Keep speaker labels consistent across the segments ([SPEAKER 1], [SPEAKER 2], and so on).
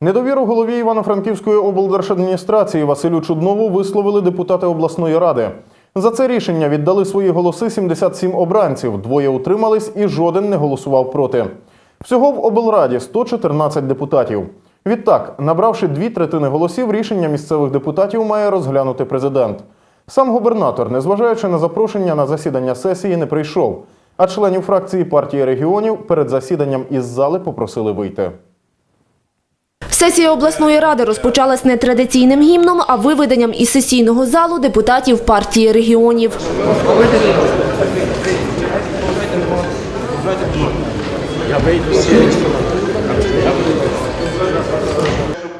[SPEAKER 1] Недовіру голові Івано-Франківської облдержадміністрації Василю Чуднову висловили депутати обласної ради. За це рішення віддали свої голоси 77 обранців, двоє утримались і жоден не голосував проти. Всього в облраді 114 депутатів. Відтак, набравши дві третини голосів, рішення місцевих депутатів має розглянути президент. Сам губернатор, незважаючи на запрошення на засідання сесії, не прийшов. А членів фракції партії регіонів перед засіданням із зали попросили вийти.
[SPEAKER 2] Сесія обласної ради розпочалась не традиційним гімном, а виведенням із сесійного залу депутатів партії регіонів.
[SPEAKER 3] Що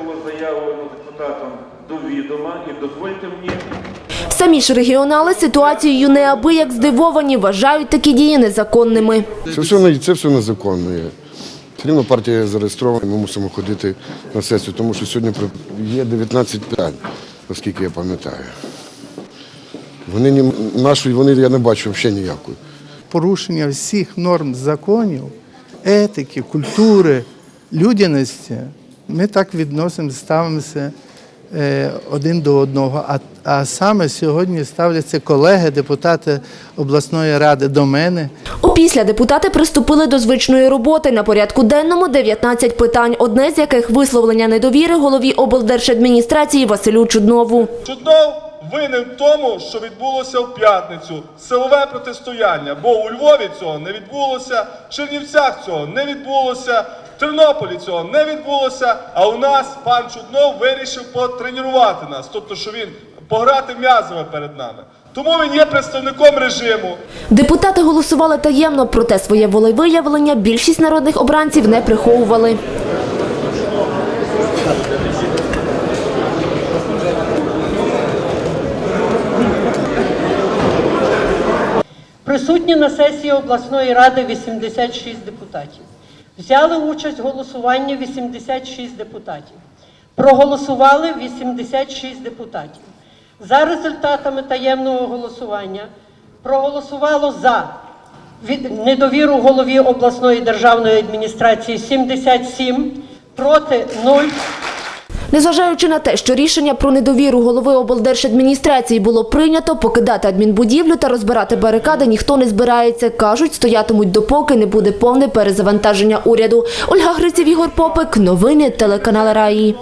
[SPEAKER 3] було заявлено депутатом до відома і дозвольте мені
[SPEAKER 2] Самі ж регіонали ситуацією неабияк здивовані, вважають такі дії незаконними.
[SPEAKER 4] Це все, це все незаконно. Рівно партія зареєстрована, ми мусимо ходити на сесію, тому що сьогодні є 19 питань, оскільки я пам'ятаю. Вони нашої, вони я не бачу взагалі ніякої.
[SPEAKER 5] порушення всіх норм законів, етики, культури, людяності, ми так відносимо, ставимося один до одного. А, а саме сьогодні ставляться колеги, депутати обласної ради до мене.
[SPEAKER 2] Опісля депутати приступили до звичної роботи. На порядку денному 19 питань, одне з яких висловлення недовіри голові облдержадміністрації Василю Чуднову.
[SPEAKER 6] Чуднов винен в тому, що відбулося в п'ятницю силове протистояння, бо у Львові цього не відбулося, в Чернівцях цього не відбулося, в Тернополі цього не відбулося. А у нас пан Чуднов вирішив потренувати нас, тобто, що він пограти м'язове перед нами. Тому він є представником режиму.
[SPEAKER 2] Депутати голосували таємно, проте своє волевиявлення більшість народних обранців не приховували.
[SPEAKER 7] Присутні на сесії обласної ради 86 депутатів. Взяли участь в голосуванні 86 депутатів. Проголосували 86 депутатів. За результатами таємного голосування проголосувало за недовіру голові обласної державної адміністрації 77, проти 0.
[SPEAKER 2] Незважаючи на те, що рішення про недовіру голови облдержадміністрації було прийнято, покидати адмінбудівлю та розбирати барикади ніхто не збирається. Кажуть, стоятимуть допоки не буде повне перезавантаження уряду. Ольга Гриців, Ігор Попик. Новини телеканал Раї.